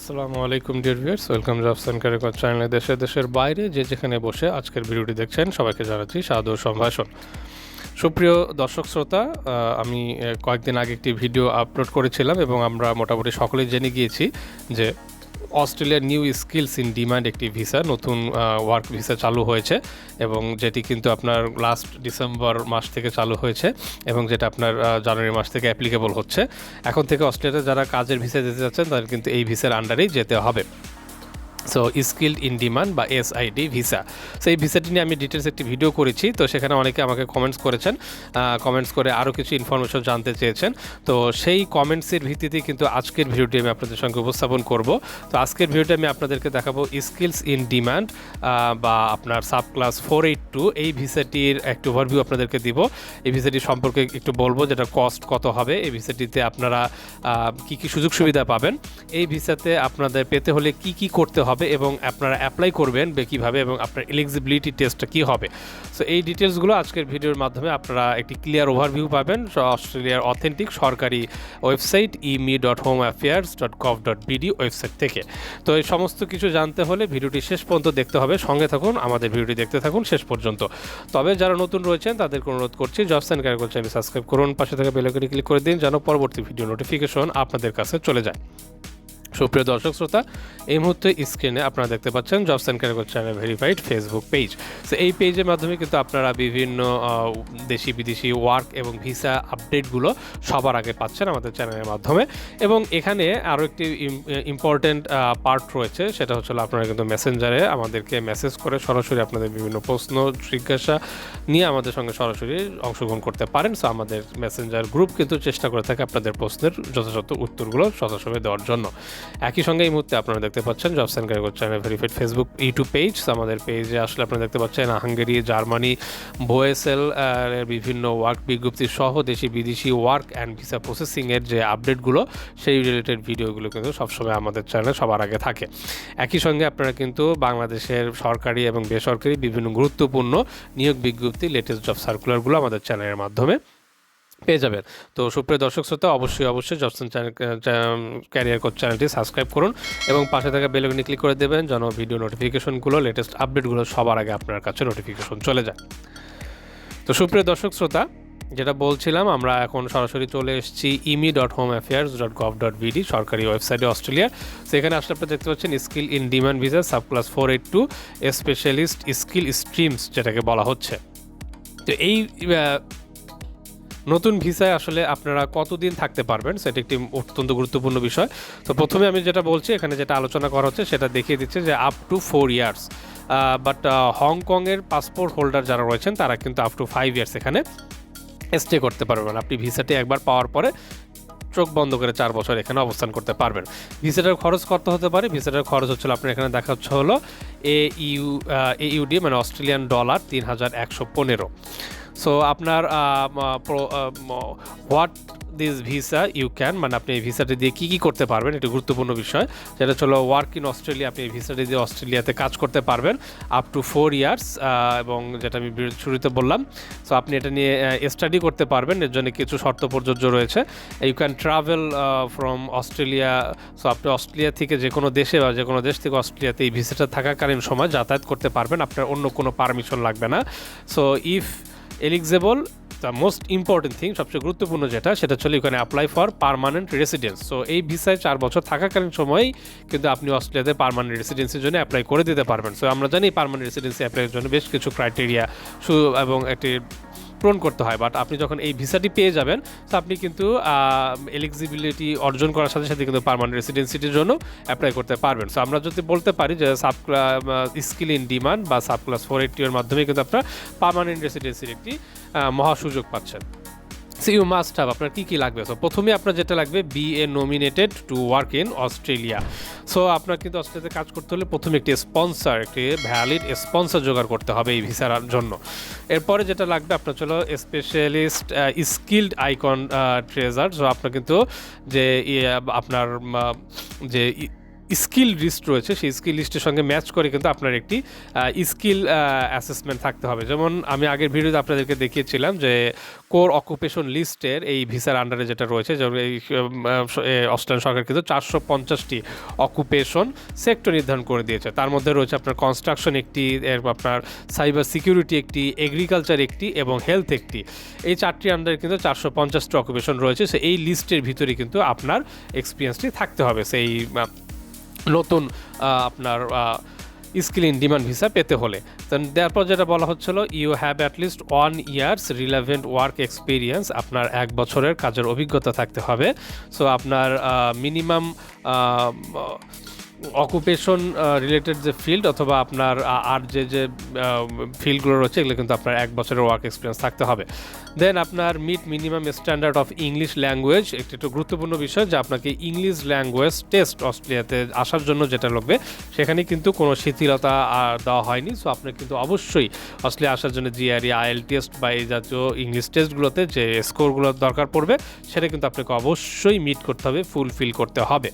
আসসালামু আলাইকুম dear viewers welcome jobs and career চ্যানেলে দেশে দেশের বাইরে যে যেখানে বসে আজকের ভিডিওটি দেখছেন, সবাইকে জানাচ্ছি সাদর সম্ভাষণ। সুপ্রিয় দর্শক শ্রোতা আমি কয়েকদিন আগে একটি ভিডিও আপলোড করেছিলাম এবং আমরা মোটামুটি সকলেই জেনে গিয়েছি যে অস্ট্রেলিয়ার নিউ স্কিলস ইন ডিমান্ড একটি ভিসা, নতুন ওয়ার্ক ভিসা চালু হয়েছে এবং যেটি কিন্তু আপনার লাস্ট ডিসেম্বর মাস থেকে চালু হয়েছে এবং যেটা আপনার জানুয়ারি মাস থেকে অ্যাপ্লিকেবল হচ্ছে। এখন থেকে অস্ট্রেলিয়াতে যারা কাজের ভিসা যেতে চাচ্ছেন, তাদের কিন্তু এই ভিসার আন্ডারেই যেতে হবে। সো স্কিল্ড ইন ডিমান্ড বা এসআইডি ভিসা সো এই ভিসাটি নিয়ে আমি ডিটেলস একটি ভিডিও করেছি, তো সেখানে অনেকে আমাকে কমেন্টস করেছেন কমেন্টস করে আরও কিছু ইনফরমেশন জানতে চেয়েছেন। তো সেই কমেন্টসের ভিত্তিতে কিন্তু আজকের ভিডিওটি আমি আপনাদের সঙ্গে উপস্থাপন করব। তো আজকের ভিডিওটি আমি আপনাদেরকে দেখাবো স্কিলস ইন ডিমান্ড বা আপনার sub class four eight two এই ভিসাটির একটু ওভারভিউ আপনাদেরকে দিব। এই ভিসাটি সম্পর্কে একটু বলব, যেটা কস্ট কত হবে। এই ভিসাটিতে আপনারা কি কি সুযোগ সুবিধা পাবেন। এই ভিসাতে আপনাদের পেতে হলে কি কি করতে হবে। এবং আপনারা অ্যাপ্লাই করবেন কীভাবে এবং আপনার এলিজিবিলিটি টেস্টটা কী হবে। সো এই ডিটেলসগুলো আজকের ভিডিওর মাধ্যমে আপনারা একটি ক্লিয়ার ওভারভিউ পাবেন। অস্ট্রেলিয়ার অথেন্টিক সরকারি website immi dot home affairs dot gov dot BD website থেকে। তো, এই সমস্ত কিছু জানতে হলে ভিডিওটি শেষ পর্যন্ত দেখতে হবে। সঙ্গে থাকুন, আমাদের ভিডিওটি দেখতে থাকুন শেষ পর্যন্ত। তবে, যারা নতুন রয়েছেন, তাদেরকে অনুরোধ করছি jobs and career channel subscribe করুন, পাশে থাকা বেলাইকনে ক্লিক করে দিন, যেন পরবর্তী ভিডিও নোটিফিকেশন আপনাদের কাছে চলে যায়। সুপ্রিয় দর্শক শ্রোতা, এই মুহূর্তে স্ক্রিনে আপনারা দেখতে পাচ্ছেন jobs and career channel verified Facebook page তো এই পেজের মাধ্যমে কিন্তু আপনারা বিভিন্ন দেশি, বিদেশি ওয়ার্ক এবং ভিসা আপডেটগুলো সবার আগে পাচ্ছেন আমাদের চ্যানেলের মাধ্যমে। এবং এখানে আরও একটি ইম্পর্টেন্ট পার্ট রয়েছে, সেটা হচ্ছে আপনারা কিন্তু মেসেঞ্জারে আমাদেরকে মেসেজ করে সরাসরি আপনাদের বিভিন্ন প্রশ্ন, জিজ্ঞাসা নিয়ে আমাদের সঙ্গে সরাসরি অংশগ্রহণ করতে পারেন। সো আমাদের মেসেঞ্জার গ্রুপ কিন্তু চেষ্টা করে থাকে আপনাদের প্রশ্নের যথাযথ উত্তরগুলো যথাসময়ে দেওয়ার জন্য। একই সঙ্গে এই মুহূর্তে আপনারা দেখতে পাচ্ছেন jobs and career channel verified Facebook YouTube page আমাদের পেজে আসলে আপনারা দেখতে পাচ্ছেন হাঙ্গেরি, জার্মানি বোয়েসেল এর বিভিন্ন ওয়ার্ক বিজ্ঞপ্তি সহ দেশি, বিদেশি ওয়ার্ক অ্যান্ড ভিসা প্রসেসিংয়ের যে আপডেটগুলো সেই রিলেটেড ভিডিওগুলো কিন্তু সবসময় আমাদের চ্যানেলে সবার আগে থাকে। একই সঙ্গে আপনারা কিন্তু বাংলাদেশের সরকারি এবং বেসরকারি বিভিন্ন গুরুত্বপূর্ণ নিয়োগ বিজ্ঞপ্তি লেটেস্ট জব সার্কুলারগুলো আমাদের চ্যানেলের মাধ্যমে পেয়ে যাবেন। তো সুপ্রিয় দর্শক শ্রোতা, অবশ্যই অবশ্যই jobs and channel career coach চ্যানেলটি সাবস্ক্রাইব করুন এবং পাশে থাকা বেলগুনি ক্লিক করে দেবেন যেন ভিডিও নোটিফিকেশনগুলো লেটেস্ট আপডেটগুলো সবার আগে আপনার কাছে নোটিফিকেশন চলে যায়। তো সুপ্রিয় দর্শক শ্রোতা, যেটা বলছিলাম, আমরা এখন সরাসরি চলে এসেছি immi dot home affairs dot gov dot BD সরকারি ওয়েবসাইটে অস্ট্রেলিয়া। সেখানে আসলে আপনারা দেখতে পাচ্ছেন skill in demand visa subclass four eight two specialist skill streams যেটাকে বলা হচ্ছে। তো এই নতুন ভিসায় আসলে আপনারা কতদিন থাকতে পারবেন সেটা একটি অত্যন্ত গুরুত্বপূর্ণ বিষয়। তো প্রথমে আমি যেটা বলছি, এখানে যেটা আলোচনা করা হচ্ছে সেটা দেখিয়ে দিচ্ছে যে up to four years but হংকংয়ের পাসপোর্ট হোল্ডার যারা রয়েছেন, তারা কিন্তু আপ টু ফাইভ ইয়ার্স এখানে স্টে করতে পারবেন। আপনি ভিসাটি একবার পাওয়ার পরে চোখ বন্ধ করে চার বছর এখানে অবস্থান করতে পারবেন। ভিসাটার খরচ কত হতে পারে? ভিসাটার খরচ হচ্ছে আপনার এখানে দেখা হচ্ছে হলো এ ইউ এ ইউডি মানে অস্ট্রেলিয়ান ডলার তিন হাজার একশো পনেরো। সো আপনার what this visa you can মানে আপনি এই ভিসাটি দিয়ে কী কী করতে পারবেন, এটা গুরুত্বপূর্ণ বিষয়। যেটা হলো ওয়ার্ক ইন অস্ট্রেলিয়া আপনি এই ভিসাটি দিয়ে অস্ট্রেলিয়াতে কাজ করতে পারবেন আপ টু ফোর ইয়ার্স এবং যেটা আমি শুরুতে বললাম। সো আপনি এটা নিয়ে স্টাডি করতে পারবেন, এর জন্য কিছু শর্ত প্রযোজ্য রয়েছে। You can travel from Australia so আপনি অস্ট্রেলিয়া থেকে যে কোনো দেশে বা যে কোনো দেশ থেকে অস্ট্রেলিয়াতে এই ভিসাটা থাকাকালীন সময় যাতায়াত করতে পারবেন। আপনার অন্য কোনো পারমিশন লাগবে না। So if eligible the most important thing সবচেয়ে গুরুত্বপূর্ণ যেটা, সেটা হচ্ছে ওখানে apply for permanent residence so এই ভিসায় চার বছর থাকাকালীন সময়ই কিন্তু আপনি অস্ট্রেলিয়াতে পারমানেন্ট রেসিডেন্সির জন্য অ্যাপ্লাই করে দিতে পারবেন। সো আমরা জানি পারমানেন্ট রেসিডেন্সি অ্যাপ্লাইয়ের জন্য বেশ কিছু ক্রাইটেরিয়া এবং একটি পূরণ করতে হয় বাট আপনি যখন এই ভিসাটি পেয়ে যাবেন, তো আপনি কিন্তু এলিজিবিলিটি অর্জন করার সাথে সাথে কিন্তু পার্মানেন্ট রেসিডেন্সিটির জন্য অ্যাপ্লাই করতে পারবেন। সো আমরা যদি বলতে পারি যে সাব স্কিল ইন ডিমান্ড বা সাব ক্লাস ফোর এইটির মাধ্যমে কিন্তু আপনার পার্মানেন্ট রেসিডেন্সির একটি মহা সুযোগ পাচ্ছেন। সো ইউ মাস্ট হ্যাভ আপনার কী কী লাগবে? সো প্রথমে আপনার যেটা লাগবে be a nominated to work in Australia so আপনার কিন্তু অস্ট্রেলিয়াতে কাজ করতে হলে প্রথমে একটি স্পন্সর একটি ভ্যালিড স্পন্সর জোগাড় করতে হবে এই ভিসার জন্য। এরপরে যেটা লাগবে আপনার চলো specialist skilled icon treasure so আপনার কিন্তু যে ইয়ে, আপনার যে স্কিল লিস্ট রয়েছে, সেই স্কিল লিস্টের সঙ্গে ম্যাচ করে কিন্তু আপনার একটি স্কিল অ্যাসেসমেন্ট থাকতে হবে। যেমন আমি আগের ভিডিওতে আপনাদেরকে দেখিয়েছিলাম যে কোর অকুপেশন লিস্টের এই ভিসার আন্ডারে যেটা রয়েছে, যেমন এই অস্ট্রেলিয়ান সরকার কিন্তু চারশো পঞ্চাশটি অকুপেশন সেক্টর নির্ধারণ করে দিয়েছে। তার মধ্যে রয়েছে আপনার কনস্ট্রাকশন একটি আপনার সাইবার সিকিউরিটি একটি এগ্রিকালচার একটি এবং হেলথ একটি। এই চারটি আন্ডারে কিন্তু চারশো পঞ্চাশটি অকুপেশন রয়েছে সে এই লিস্টের ভিতরে কিন্তু আপনার এক্সপিরিয়েন্সটি থাকতে হবে, সেই নতুন আপনার স্কিল ডিমান্ড ভিসা পেতে হলে। তারপর যেটা বলা হচ্ছিল you have at least one years relevant work experience আপনার এক বছরের কাজের অভিজ্ঞতা থাকতে হবে। সো আপনার মিনিমাম অকুপেশন রিলেটেড যে ফিল্ড অথবা আপনার আর যে যে ফিল্ডগুলো রয়েছে, এগুলো কিন্তু আপনার এক বছরের ওয়ার্ক এক্সপিরিয়েন্স থাকতে হবে। দেন আপনার meet minimum standard of English language একটি একটু গুরুত্বপূর্ণ বিষয় যে আপনাকে ইংলিশ ল্যাঙ্গুয়েজ টেস্ট অস্ট্রেলিয়াতে আসার জন্য যেটা লাগবে, সেখানে কিন্তু কোনো শিথিলতা দেওয়া হয়নি। সো আপনার কিন্তু অবশ্যই অস্ট্রেলিয়া আসার জন্য জিআরই আইএল টেস্ট বা এই জাতীয় ইংলিশ টেস্টগুলোতে যে স্কোরগুলোর দরকার পড়বে, সেটা কিন্তু আপনাকে অবশ্যই মিট করতে হবে ফুলফিল করতে হবে।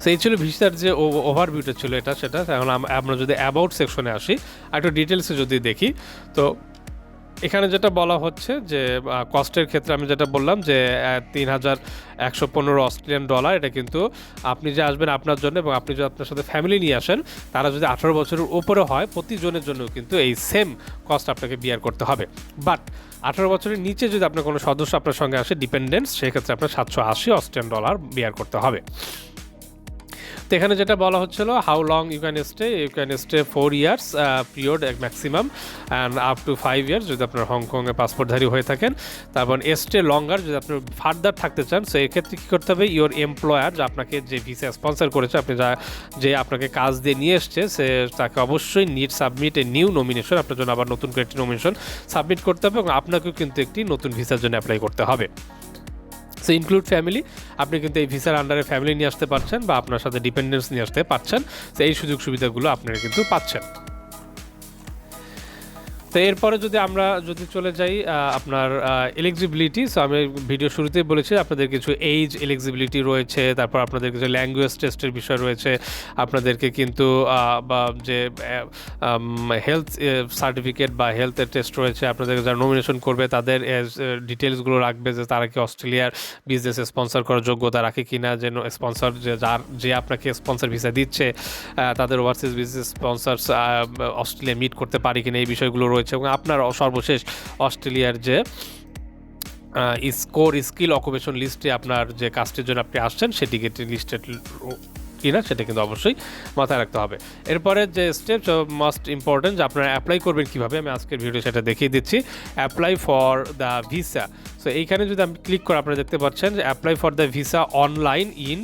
সো এই ছিল ভিসার যে ওভারভিউটা ছিল এটা, সেটা। এখন আমরা যদি অ্যাবাউট সেকশনে আসি, একটু ডিটেলসে যদি দেখি, তো এখানে যেটা বলা হচ্ছে যে কস্টের ক্ষেত্রে আমি যেটা বললাম যে তিন হাজার একশো পনেরো অস্ট্রেলিয়ান ডলার এটা কিন্তু আপনি যে আসবেন আপনার জন্য এবং আপনি যদি আপনার সাথে ফ্যামিলি নিয়ে আসেন, তারা যদি আঠারো বছরের উপরে হয়, প্রতিজনের জন্য কিন্তু এই সেম কস্ট আপনাকে বিয়ার করতে হবে। বাট আঠারো বছরের নিচে যদি আপনার কোনো সদস্য আপনার সঙ্গে আসে ডিপেন্ডেন্স সেক্ষেত্রে আপনার সাতশো আশি অস্ট্রেলিয়ান ডলার বিয়ার করতে হবে। তো এখানে যেটা বলা হচ্ছিল how long you can stay you can stay four years period maximum and up to five years যদি আপনার হংকংয়ে পাসপোর্টধারী হয়ে থাকেন। তারপর স্টে লঙ্গার যদি আপনি ফার্দার থাকতে চান সো এক্ষেত্রে কী করতে হবে? ইওর এমপ্লয়ার যে আপনাকে যে ভিসা স্পন্সর করেছে, আপনি যা, যে আপনাকে কাজ দিয়ে নিয়ে এসছে, সে তাকে অবশ্যই need submit a new nomination আপনার জন্য আবার নতুন করে একটি নমিনেশন সাবমিট করতে হবে, এবং আপনাকেও কিন্তু একটি নতুন ভিসার জন্য অ্যাপ্লাই করতে হবে। সো ইনক্লুড ফ্যামিলি আপনি কিন্তু এই ভিসার আন্ডারে ফ্যামিলি নিয়ে আসতে পারছেন বা আপনার সাথে ডিপেন্ডেন্স নিয়ে আসতে পারছেন। তো এই সুযোগ সুবিধাগুলো আপনারা কিন্তু পাচ্ছেন। তো এরপরে যদি আমরা যদি চলে যাই আপনার এলিজিবিলিটি সো আমি ভিডিও শুরুতেই বলেছি আপনাদের কিছু এইজ এলিজিবিলিটি রয়েছে, তারপর আপনাদের কিছু ল্যাঙ্গুয়েজ টেস্টের বিষয় রয়েছে, আপনাদেরকে কিন্তু বা যে হেলথ সার্টিফিকেট বা হেলথের টেস্ট রয়েছে, আপনাদেরকে যারা নমিনেশন করবে, তাদের ডিটেলসগুলো রাখবে যে তারা কি অস্ট্রেলিয়ার বিজনেস স্পন্সর করার যোগ্যতা রাখে কি না যেন স্পন্সর যে যার, যে আপনাকে স্পন্সর ভিসা দিচ্ছে তাদের overseas business sponsors Australia meet করতে পারি কিনা, এই বিষয়গুলো রয়েছে এবং আপনার সর্বশেষ অস্ট্রেলিয়ার যে স্কোর স্কিল অকুপেশন লিস্টে আপনার যে কাস্টের জন্য আপনি আসছেন সেটিকে লিস্টেড কিনা সেটা কিন্তু অবশ্যই মাথায় রাখতে হবে। এরপরে যে স্টেপ মাস্ট ইম্পর্টেন্ট যে আপনারা অ্যাপ্লাই করবেন কীভাবে? আমি আজকের ভিডিও সেটা দেখিয়ে দিচ্ছি। Apply for the visa so এইখানে যদি আমি ক্লিক করে আপনারা দেখতে পাচ্ছেন যে apply for the visa online in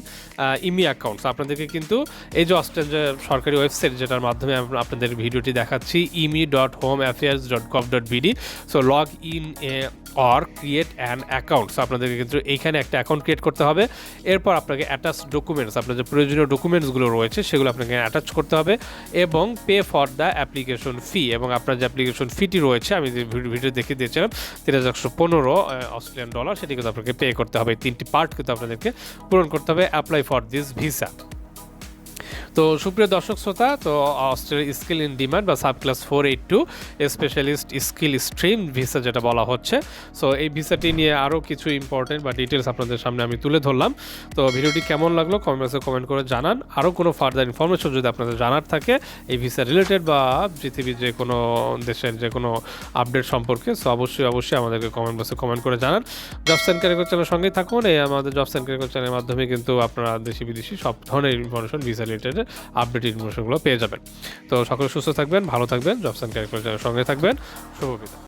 immi accounts আপনাদেরকে কিন্তু এই যে অস্ট্রেলিয়ান যে সরকারি ওয়েবসাইট যেটার মাধ্যমে আপনাদের ভিডিওটি দেখাচ্ছি immi dot home affairs dot gov dot BD so log in a or create an account so আপনাদেরকে কিন্তু এইখানে একটা অ্যাকাউন্ট ক্রিয়েট করতে হবে। এরপর আপনাকে অ্যাটাচ ডকুমেন্টস আপনার যে প্রয়োজনীয় ডকুমেন্টসগুলো রয়েছে, সেগুলো আপনাকে অ্যাটাচ করতে হবে এবং pay for the application fee এবং আপনার যে অ্যাপ্লিকেশন ফিটি রয়েছে, আমি যে ভিডিও ভিডিও দেখিয়ে দিয়েছিলাম, তিন হাজার একশো পনেরো অস্ট্রেলিয়ান ডলার সেটি কিন্তু আপনাকে পে করতে হবে। তিনটি পার্ট কিন্তু আপনাদেরকে পূরণ করতে হবে অ্যাপ্লাই ফর দিস ভিসা তো সুপ্রিয় দর্শক শ্রোতা, তো অস্ট্রেলিয়া স্কিল ইন ডিমান্ড বা subclass four eight two specialist skill stream visa যেটা বলা হচ্ছে। সো এই ভিসাটি নিয়ে আরও কিছু ইম্পর্টেন্ট বা ডিটেলস আপনাদের সামনে আমি তুলে ধরলাম। তো ভিডিওটি কেমন লাগল কমেন্টসে কমেন্ট করে জানান। আরও কোনো ফার্দার ইনফরমেশন যদি আপনাদের জানার থাকে, এই ভিসা রিলেটেড বা পৃথিবীর যে কোনো দেশের যে কোনো আপডেট সম্পর্কে, সো অবশ্যই অবশ্যই আমাদেরকে কমেন্ট বক্সে কমেন্ট করে জানান। জব সেন্ড ক্যারিকর চ্যানেলের সঙ্গেই থাকুন। এই আমাদের জব সেন্ড ক্যারিকর চ্যানেলের মাধ্যমে কিন্তু আপনারা দেশি বিদেশি সব ধরনের ইনফরমেশন ভিসা রিলেটেড আপডেট ইনফরমেশনগুলো পেয়ে যাবেন। তো সকলে সুস্থ থাকবেন, ভালো থাকবেন জব অ্যান্ড ক্যারিকুলার সঙ্গে থাকবেন। শুভ বিদায়